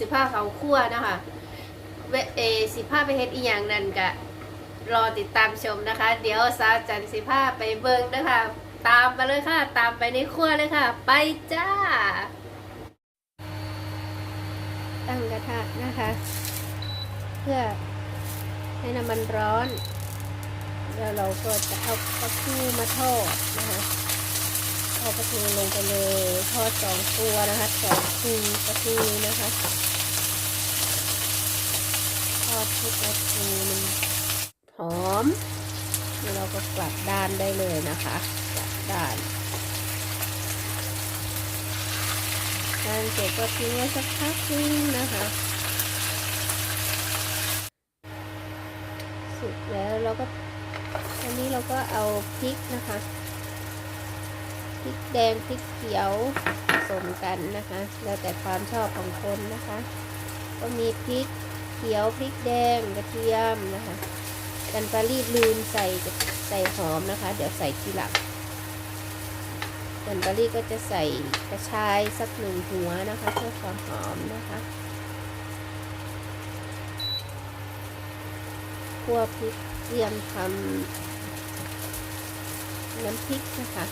นะคะวันนี้สิผ้าเขาคั่วนะคะเวเอสิผ้าไปเฮ็ดอีหยังนั่นกะรอติดตามชมนะคะ เดี๋ยวสาวจันสิผ้าไปเบิ่งนะคะ ตามมาเลยค่ะ ตามไปในครัวเลยค่ะ ไปจ้า ตั้งกระทะนะคะ เพื่อให้น้ำมันร้อน แล้วเราก็จะเอาปลาทูมาทอดนะคะ อาปลาทูลงไปเลยทอดสองตัวนะคะสองคูปลาทูนะคะทอดให้ปลาทูมันหอมแล้วเราก็กลับด้านได้เลยนะคะกลับด้านด้านเสร็จก็ทิ้งไว้สักพักนึงนะคะสุกแล้วเราก็อันนี้เราก็เอาพริกนะคะ พริกแดงพริกเขียวผสมกันนะคะ แล้วแต่ความชอบของคนนะคะ ก็มีพริกเขียวพริกแดงกระเทียมนะคะ กันปารีบลืมใส่ใส่หอมนะคะ เดี๋ยวใส่ทีหลังกันปารีก็จะใส่กระชายสักหนึ่งหัวนะคะเพื่อความหอมนะคะคั่วพริกเตรียมทำน้ำพริกนะคะ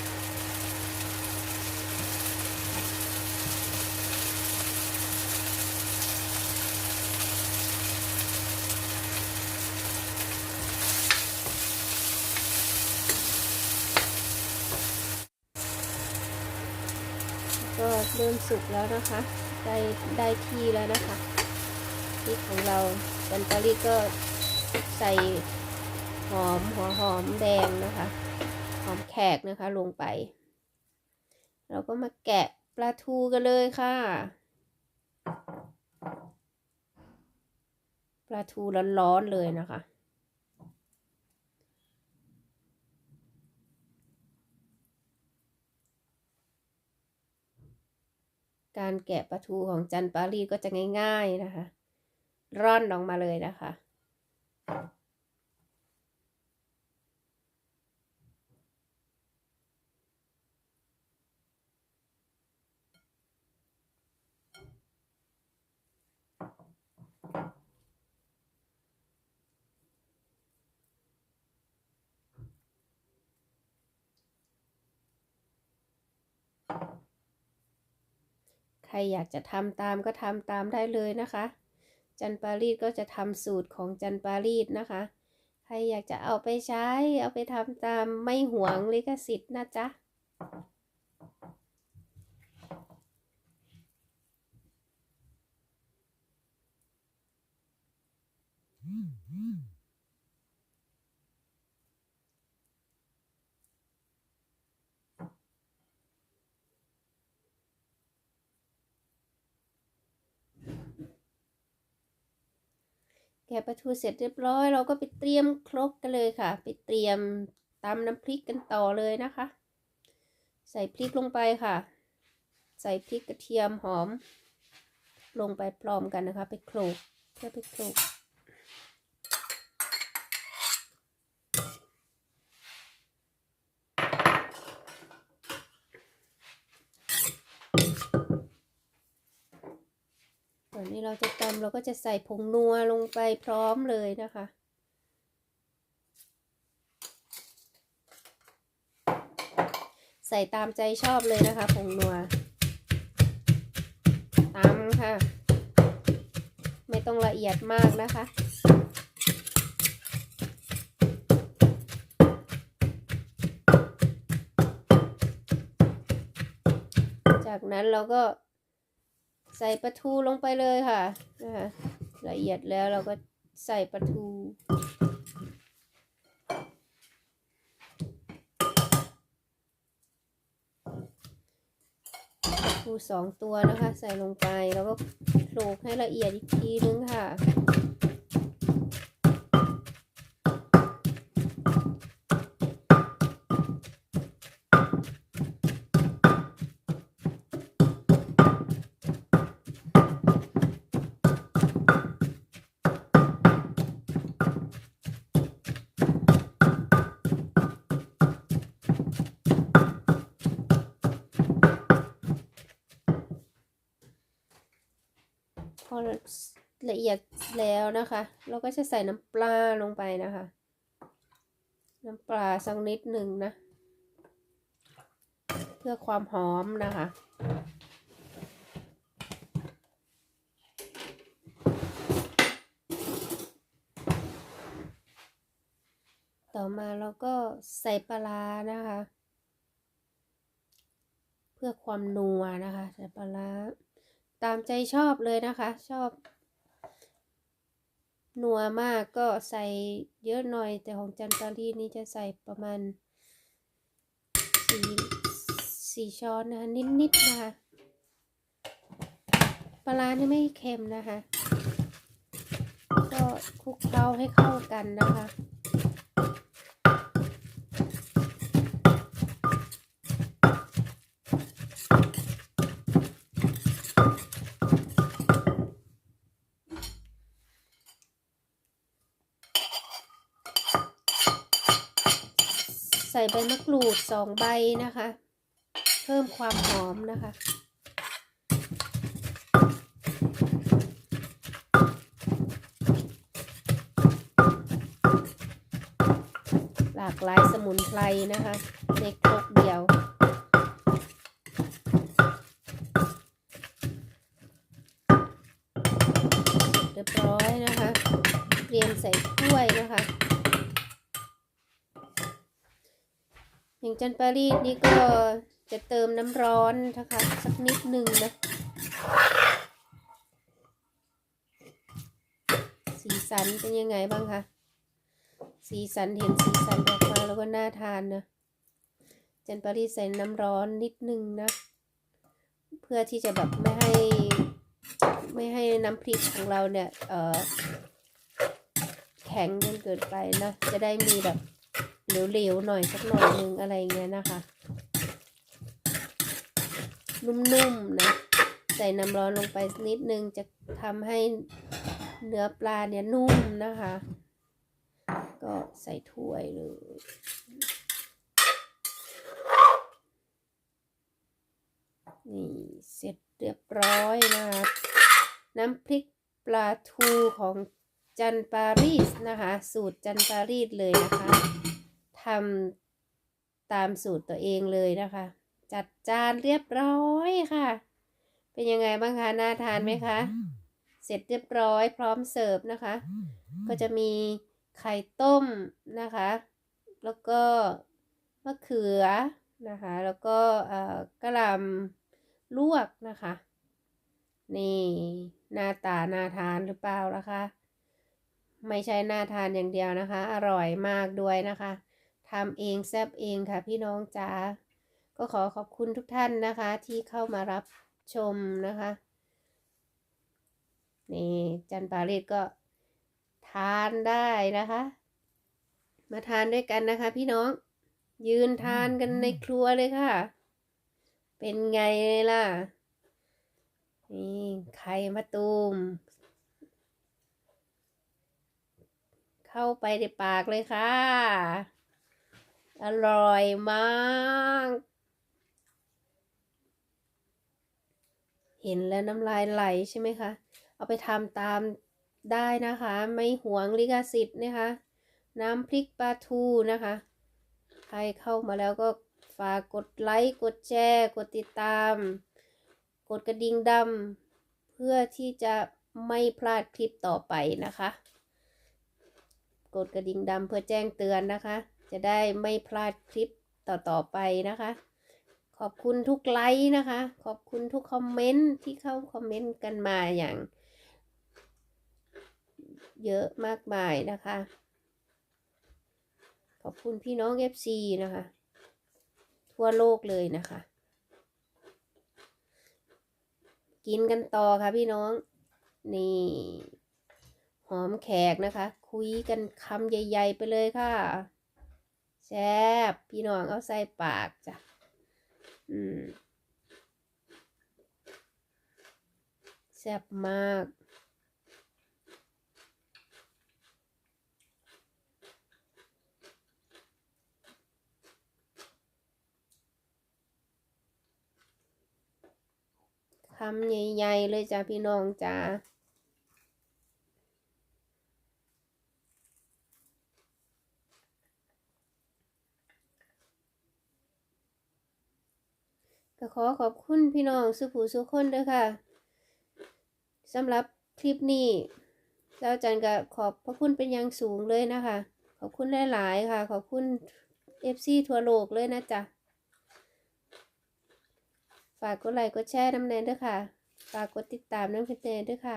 ก็เริ่ม สุกแล้วนะคะ ได้ได้ที่แล้วนะคะพริกของเรากันตาลีก็ใส่หอมหัวหอมแดงนะคะ หอมแขกนะคะลงไป เราก็มาแกะปลาทูกันเลยค่ะ ปลาทูร้อนๆเลยนะคะ การแกะปลาทูของจันปารีก็จะง่าย ๆนะคะ ร่อนออกมาเลยนะคะ รอยากจะทำตามก็ทำตามได้เลยนะคะ จันปารีสก็จะทำสูตรของจันปารีสนะคะ ใครอยากจะเอาไปใช้ เอาไปทำตามไม่หวงลิขสิทธิ์นะจ๊ะ แกะปลาทูเสร็จเรียบร้อย เราก็ไปเตรียมครกกันเลยค่ะ ไปเตรียมตำน้ำพริกกันต่อเลยนะคะ ใส่พริกลงไปค่ะ ใส่พริกกระเทียมหอม ลงไปพร้อมกันนะคะ ไปโขลกเพื่อไปโขลก นนี้เราจะตำเราก็จะใส่ผงนัวลงไปพร้อมเลยนะคะ ใส่ตามใจชอบเลยนะคะผงนัวตามค่ะ ไม่ต้องละเอียดมากนะคะจากนั้นเราก็ ใส่ปลาทูลงไปเลยค่ะนะคะละเอียดแล้วเราก็ใส่ปลาทูปูสองตัวนะคะ ใส่ลงไปแล้วก็โขลกให้ละเอียดอีกทีนึงค่ะ ละเอียดแล้วนะคะ เราก็จะใส่น้ำปลาลงไปนะคะ น้ำปลาสักนิดหนึ่งนะ เพื่อความหอมนะคะต่อมาเราก็ใส่ปลานะคะ เพื่อความนัวนะคะ ใส่ปลาตามใจชอบเลยนะคะ ชอบ นัวมากก็ใส่เยอะหน่อย แต่ของจันปารีนี่จะใส่ประมาณสี่สี่ช้อนนะคะ นิดๆนะคะปลาร้านี่ไม่เค็มนะคะ ก็คลุกเคล้าให้เข้ากันนะคะ ส่ใบมะกรูดสองใบนะคะ เพิ่มความหอมนะคะหลากหลายสมุนไพรนะคะในครกเดียว เรียบร้อยนะคะ เตรียมใส่ถ้วยนะคะ อย่างจันปารีสนี่ก็จะเติมน้ำร้อนนะคะสักนิดหนึ่งนะ สีสันเป็นยังไงบ้างคะ สีสันเห็นสีสันออกมาแล้วก็น่าทานนะ จันปารีสใส่น้ำร้อนนิดหนึ่งนะ เพื่อที่จะแบบไม่ให้ไม่ให้น้ำพริกของเราเนี่ย เออแข็งจนเกินไปนะ จะได้มีแบบ เหลวๆหน่อยสักหน่อยนึงอะไรเงี้ยนะคะ นุ่มๆนะ ใส่น้ำร้อนลงไปนิดนึงจะทำให้เนื้อปลาเนี่ยนุ่มนะคะ ก็ใส่ถ้วยเลยนี่เสร็จเรียบร้อยนะคะน้ำพริกปลาทูของจันปารีสนะคะ สูตรจันปารีสเลยนะคะ ทำตามสูตรตัวเองเลยนะคะ จัดจานเรียบร้อยค่ะ เป็นยังไงบ้างคะน่าทานไหมคะ เสร็จเรียบร้อยพร้อมเสิร์ฟนะคะ ก็จะมีไข่ต้มนะคะ แล้วก็มะเขือนะคะ แล้วก็เอ่อกระหล่ำลวกนะคะ นี่หน้าตาน่าทานหรือเปล่าล่ะคะ ไม่ใช่น่าทานอย่างเดียวนะคะ อร่อยมากด้วยนะคะ ทำเองแซบเองค่ะพี่น้องจ๋าก็ขอขอบคุณทุกท่านนะคะ ที่เข้ามารับชมนะคะนี่จันปารีสก็ทานได้นะคะ มาทานด้วยกันนะคะ พี่น้อง ยืนทานกันในครัวเลยค่ะ เป็นไงล่ะนี่ไข่มะตูม เข้าไปในปากเลยค่ะ อร่อยมาก เห็นแล้วน้ำลายไหลใช่ไหมคะ เอาไปทำตามได้นะคะ ไม่หวงลิขสิทธิ์นะคะ น้ำพริกปลาทูนะคะ ใครเข้ามาแล้วก็ฝากกดไลค์ กดแชร์ กดติดตาม กดกระดิ่งดำเพื่อที่จะไม่พลาดคลิปต่อไปนะคะ กดกระดิ่งดำเพื่อแจ้งเตือนนะคะ จะได้ไม่พลาดคลิปต่อๆไปนะคะ ขอบคุณทุกไลค์นะคะ ขอบคุณทุกคอมเมนต์ที่เข้าคอมเมนต์กันมาอย่าง เยอะมากมายนะคะ ขอบคุณพี่น้อง FC นะคะ ทั่วโลกเลยนะคะ กินกันต่อค่ะพี่น้อง นี่หอมแขกนะคะ คุยกันคำใหญ่ ๆ ไปเลยค่ะ แซ่บพี่น้องเอาใส่ปากจ้ะ อืมแซ่บมากคำใหญ่ๆเลยจ้ะพี่น้องจ้า ก็ขอขอบคุณพี่น้องสุผู้สุคนด้วยค่ะสำหรับคลิปนี้แล้วจันก็ขอบพระคุณเป็นอย่างสูงเลยนะคะ ขอบคุณหลายๆค่ะ ขอบคุณ FC ทั่วโลกเลยนะจ๊ะ ฝากกดไลค์กดแชร์น้ำแนนด้วยค่ะ ฝากกดติดตามน้ำแนนด้วยค่ะ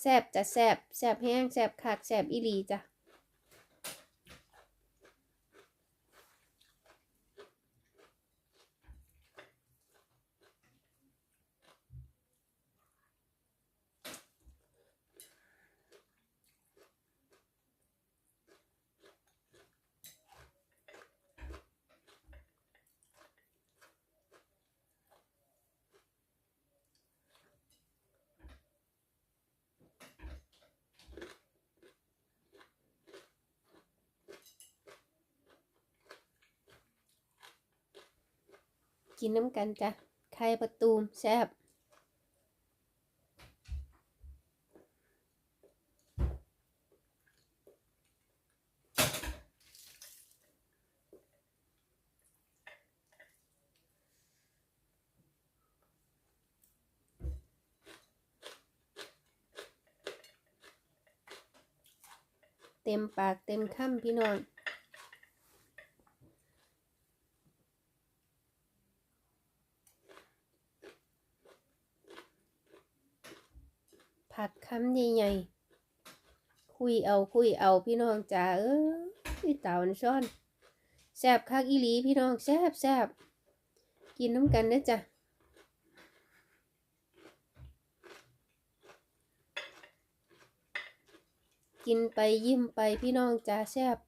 แซบจะแซบแซบแห้งแซบขาดแซบอีหลีจ้ะ กินน้ำกันจ้ะไข่ประตูมแซบเต็มปากเต็มคำพี่น้อง ผักคำใหญ่ๆคุยเอาคุยเอาพี่น้องจ๋าเอ้ยเต่าอันซ่อนแซบคักอีหลีพี่น้องแซบแซบกินน้ำกันนะจ๊ะกินไปยิ้มไปพี่น้องจ้าแซบ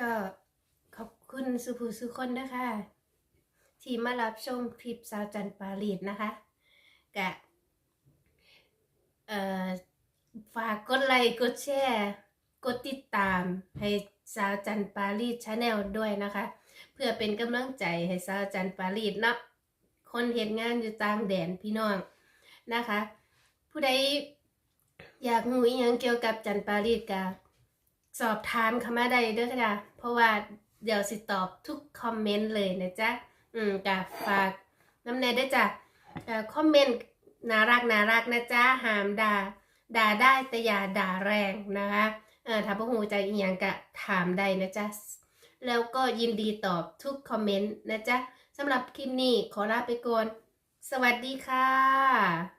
ก็ขอบคุณ สุภูสุคนนะคะที่มารับชมคลิปสาวจันปารีดนะคะกะเอ่อฝากกดไลค์กดแชร์กดติดตามให้สาวจันปารีดชาแนลด้วยนะคะ เพื่อเป็นกำลังใจให้สาวจันปารีดเนาะคนเห็นงานอยู่ต่างแดนพี่น้องนะคะ ผู้ใดอยากรู้อหยังเกี่ยวกับจันปารีดกะสอบถามเข้ามาได้เด้อค่ะเพราะว่า เดี๋ยวสิตอบทุกคอมเมนต์เลยนะจ๊ะ อืมกะฝากน้ำแน่ด้จ้ะคอมเมนต์น่ารักน่ารักนะจ๊ะหามด่าด่าได้แต่อย่าด่าแรงนะคะเออถ้าพวกหูใจอีหยังกะถามได้นะจ๊ะ แล้วก็ยินดีตอบทุกคอมเมนต์นะจ๊ะสำหรับคลิปนี้ขอลาไปก่อน สวัสดีค่ะ